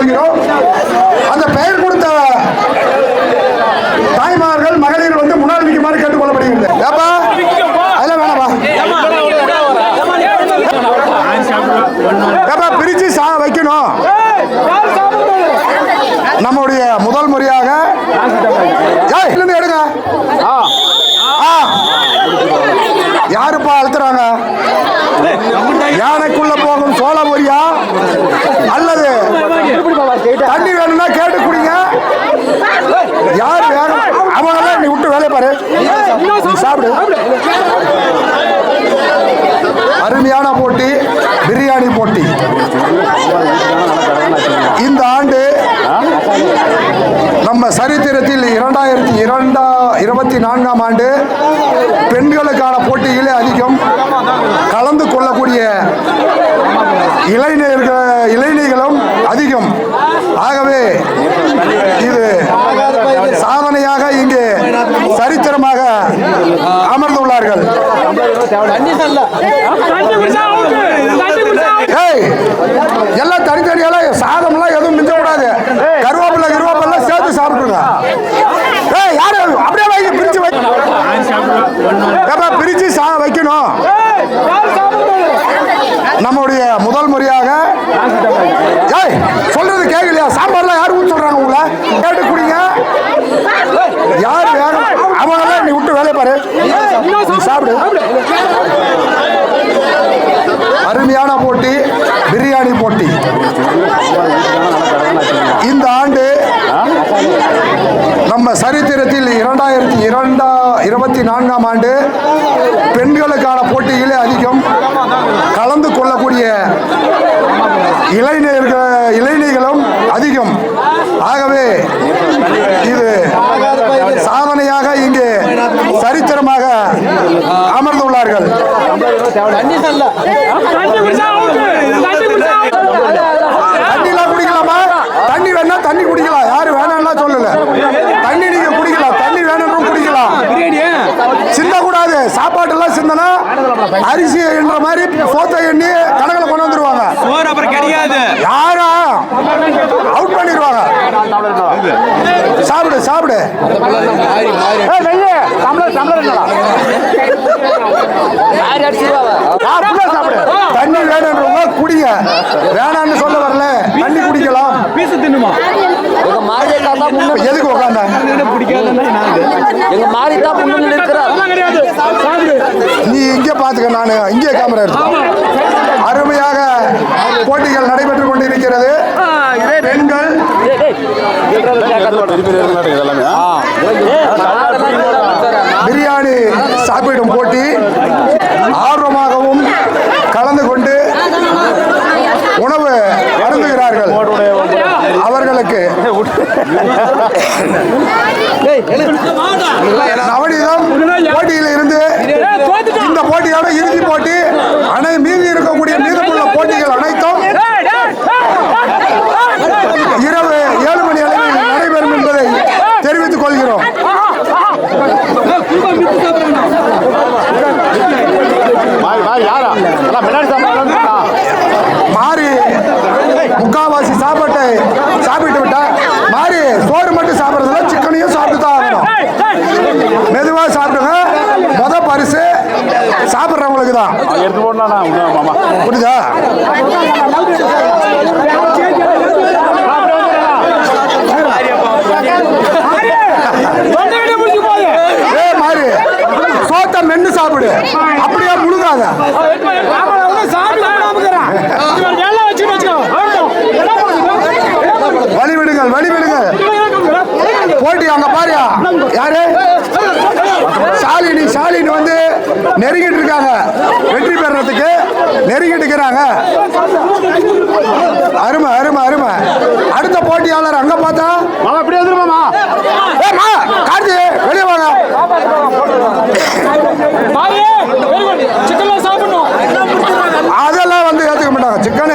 கொள்கிறோம். அந்த பெயர் கொடுத்த தாய்மார்கள் மகளிர் வந்து முன்னாள் நிற்குமாறு கேட்டுக்கொள்ளப்படுகிறது ஏப்பா? அதெல்லாம் வேணாப்பா. ஏப்பா பிரிச்சு சா வைக்கணும் நம்முடைய முதல் முறையாக ஏய், இதுல இருந்து எடுங்க ஆ. யாருப்பா அழுத்துறாங்க யானைக்குள்ள போகும் சோழ பொரியா அல்லது தண்ணி வேணும்னா கேட்டு குடிங்க யார் வேணும் அவங்களாம் நீ விட்டு வேலையை பாரு நீ சாப்பிடு அருமையான போட்டி பிரியாணி போட்டி இந்த ஆண்டு நம்ம சரித்திரத்தில் இரண்டாயிரத்தி இரண்டா இருபத்தி நான்காம் ஆண்டு பெண்களுக்கான போட்டிகளே அதிகம் கலந்து கொள்ளக்கூடிய இளைஞர்கள் இளைஞர்களும் அதிகம் ஆகவே இது சாதனையாக இங்கே சரித்திரமாக அமர்ந்துள்ளார்கள் ஏய் எல்லாம் தனித்தனியெல்லாம் சாதம்லாம் எதுவும் மிஞ்ச கூடாது கருவேப்பிலை கருவேப்பிலை சேர்த்து சாப்பிட்டுருங்க ஏய் யாரு அப்படியே வைக்க பிரிச்சு வை ஏப்பா பிரிச்சு சா வைக்கணும் நம்முடைய முதல் முறையாக ஏய் சொல்றது கேட்கலையா சாம்பார்லாம் யார் ஊத்த சொல்றாங்க உங்களை? கேட்டு குடிங்க. யார் வேணும்? அவங்களாம் நீ விட்டு வேலையை பாரு. நீ சாப்பிடு. அருமையான போட்டி பிரியாணி போட்டி. இந்த ஆண்டு நம்ம சரித்திரத்தில் இரண்டாயிரத்தி இரண்டா இருபத்தி நான்காம் ஆண்டு பெண்களுக்கான போட்டிகளே அதிகம் கலந்து கொள்ளக்கூடிய இளைஞர்கள் இளைஞர்களும் அதிகம். ஆகவே இது சாதனையாக இங்கே சரித்திரமாக அமர்ந்துள்ளார்கள் தண்ணிலாம் குடிக்கலாமா தண்ணி வேணா தண்ணி குடிக்கலாம் யாரு வேணாம்னா சொல்லல தண்ணி நீங்க குடிக்கலாம் தண்ணி வேணும்னு குடிக்கலாம் சிந்த கூடாது சாப்பாடு எல்லாம் சிந்தனா அரிசி என்ற மாதிரி சோத்த எண்ணி கணக்கில் கொண்டு வந்துருவாங்க சோறு அப்புறம் கிடையாது யாரா அவுட் பண்ணிடுவாங்க சாப்பிடு சாப்பிடு ஏய், வெய்யு, சம்பளம், சம்பளம் என்னடா? ஆ, full ஆ சாப்பிடு. தண்ணி வேணுன்றவங்க குடிங்க. வேணாம்னு சொல்ல வரல. தண்ணி குடிக்கலாம். பீசு தின்னுமா? எதுக்கு உட்காந்த எங்க மாரி தான் முன்ன இருக்கிறார் கிடையாது. சாப்பிடு. நீ இங்கே பார்த்துக்க நான். இங்கே கேமரா எடுத்து அருமையாக போட்டிகள் நடைபெற்றுக் கொண்டிருக்கிறது. பெண்கள் பிரியாணி சாப்பிடும் போட்டி ஆர்வமாகவும் கலந்து கொண்டு உணவு அருந்துகிறார்கள் அவர்களுக்கு நவனிதம் போட்டியில் இருந்து இந்த போட்டியோட இறுதி போட்டி அனை பாரியா யாரு? ஷாலினி ஷாலினி வந்து நெருங்கிட்டு இருக்காங்க. வெற்றி பெறறதுக்கு நெருங்கிட்டு இருக்கிறாங்க அருமை அருமை அருமை. அடுத்த போட்டியாளர் அங்க பார்த்தா? மாமா இப்படி வந்துருமாமா ஏமா கார்த்தி வெளியே வாங்க. அதெல்லாம் வந்து ஏத்துக்க மாட்டாங்க. சிக்கன்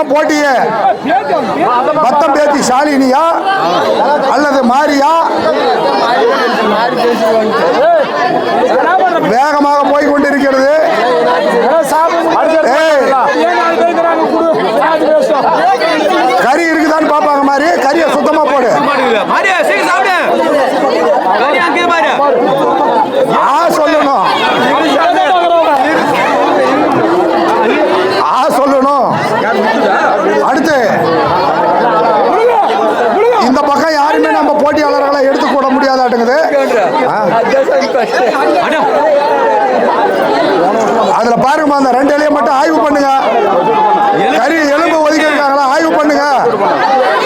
தான் போட்டியே. பத்தம் பேத்தி ஷாலினியா அல்லது மாரியா? வேகமாக போய் கொண்டிருக்கிறது ஏய், கறி இருக்குதான்னு பாப்பாங்க மாதிரி கறியை சுத்தமா போடு மாரியா சீக்கிரம் சாப்பிடு கறி அங்கேயே பாரு ஆ சொல்லணும் ஆ சொல்லணும் அடுத்து இந்த பக்கம் யாருமே நம்ம போட்டியாளர்களை எடுத்து கூட முடியாதாட்டுங்குது ஆ. அண்ணா அதுல பாருங்கம்மா அந்த ரெண்டு இலையை மட்டும் ஆய்வு பண்ணுங்க. கறி எலும்பு ஒதுக்கி இருக்காங்களா ஆய்வு பண்ணுங்க.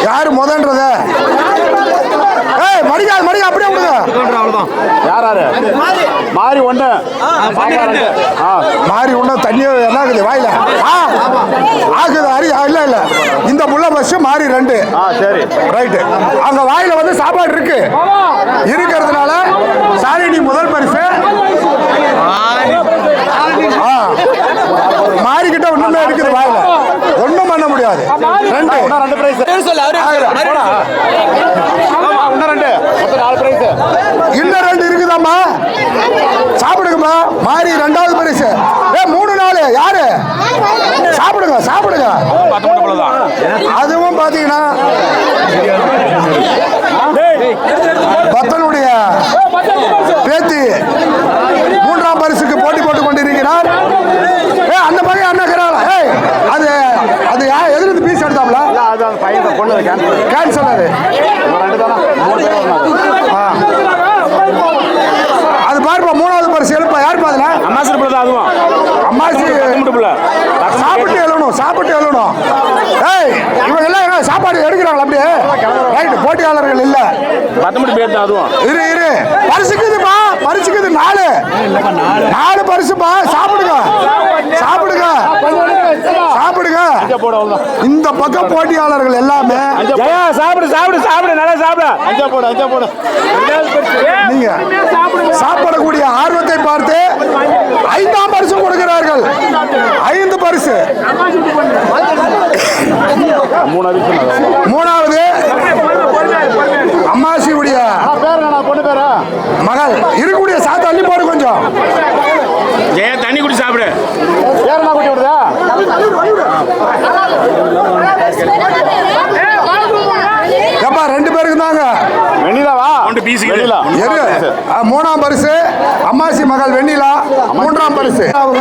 யாரு முதன்றத ஏய் மடிக்காது மடிக்க அப்படியே விடுங்க. அவ்வளவுதான் யார் யாரு? மாறி ஒண்ணு. மாறி ஒன்றும் தண்ணி என்ன ஆகுது வாயில. ஆ. ஆகுது அரி இல்ல இல்ல. இந்த முள்ள பஸ் மாறி ரெண்டு. ஆ சரி. ரைட்டு அங்க வாயில வந்து சாப்பாடு இருக்கு. இருக்கிறதுனால சாலினி முதல் பரிசு. ஆ. மாறிக்கிட்ட ஒண்ணுமே இருக்குது வாயில. ஒண்ணும் பண்ண முடியாது. ரெண்டு. ரெண்டு பிரைஸ் சொல்லு இன்னும் ரெண்டு. நாலு பிரைஸ் இன்னும் ரெண்டு இருக்குதாம்மா? சாப்பிடுங்கம்மா. மாறி ரெண்டாவது பரிசு. ஏ மூணு நாள் யாரு? சாப்பிடுங்க சாப்பிடுங்க. பத்து மட்டும் போலதான் அதுவும் பார்த்தீங்கன்னா பத்தனுடைய பேத்தி மூன்றாம் பரிசுக்கு போட்டி போட்டுக் கொண்டிருக்கிறார் ஏ அந்த பையன் என்ன இருக்கிறாள் ஏய் அது அது யா எதிர்த்து பீஸ் எடுத்தாப்ல அது அந்த பையன் பொண்ணு கேன்சல் கேன்சல் அது ரெண்டு தானே மூணு பேர் வந்தாங்க ஆ. அது பாருப்பா மூணாவது பரிசு எழுப்பா யாருப்பா அதுல அம்மாசர் பிள்ளை தான் அதுவும் அம்மாசி மட்டும் பிள்ளை சாப்பிட்டு எழுணும் சாப்பிட்டு எழுணும் ஏய் இவங்க எல்லாம் என்ன சாப்பாடு எடுக்கிறாங்களா அப்படியே ரைட் போட்டியாளர்கள் இல்ல. பத்து மட்டும் பேர் தான் அதுவும். இரு இரு. பரிசுக்குதுப்பா. பரிசுக்குது நாலு. நாலு பரிசுப்பா. சாப்பிடுங்க. சாப்பிடுங்க. சாப்பிடுங்க. இந்த பக்கம் போட்டியாளர்கள் எல்லாமே சாப்பிடு சாப்பிடு சாப்பிடு. நல்லா சாப்பிடு. அஞ்சா போடு அஞ்சா போடு. நீங்க சாப்பிடக்கூடிய ஆர்வத்தை பார்த்து ஐந்தாம் பரிசு கொடுக்கிறார்கள். ஐந்து பரிசு. மூணாவது அம்மாசியுடைய பேர் என்ன பொண்ணு பேரா மகள் இருக்கக்கூடிய சாத்து அள்ளி போடு கொஞ்சம். ஜெயா தண்ணி குடி சாப்பிடு. என்ன குட்டி விடுதா எப்பா ரெண்டு பேருக்கு தாங்க. வெண்ணிலாவா வெண்ணிலா. ஆ, மூணாம் பரிசு அம்மாசி மகள் வெண்ணிலா மூன்றாம் பரிசு. அவங்க